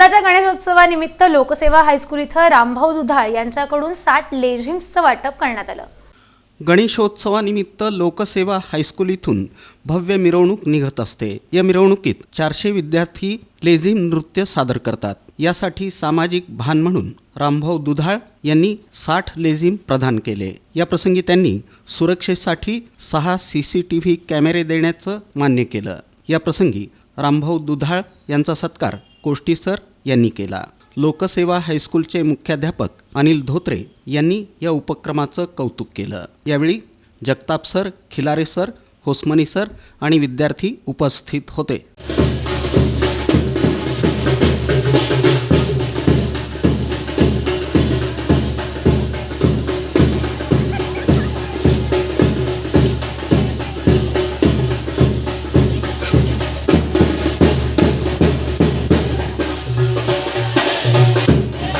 यंदाच्या गणेशोत्सवानिमित्त लोकसेवा हायस्कूल इथं रामभाऊ दुधाळ यांच्याकडून साठ लेझिम्सचं वाटप करण्यात आलं. गणेशोत्सवानिमित्त लोकसेवा हायस्कूल इथून भव्य मिरवणूक निघत असते. या मिरवणुकीत चारशे विद्यार्थी लेझिम नृत्य सादर करतात. यासाठी सामाजिक भान म्हणून रामभाऊ दुधाळ यांनी साठ लेझिम प्रदान केले. या प्रसंगी त्यांनी सुरक्षेसाठी सहा सी सी टी व्ही कॅमेरे देण्याचं मान्य केलं. या प्रसंगी रामभाऊ दुधाळ यांचा सत्कार कोष्टी सर यांनी केला. लोकसेवा हायस्कूलचे मुख्याध्यापक अनिल धोत्रे यांनी या उपक्रमाचं कौतुक केलं. यावेळी Jagtap sir Khilare sir Hosmani sir आणि विद्यार्थी उपस्थित होते.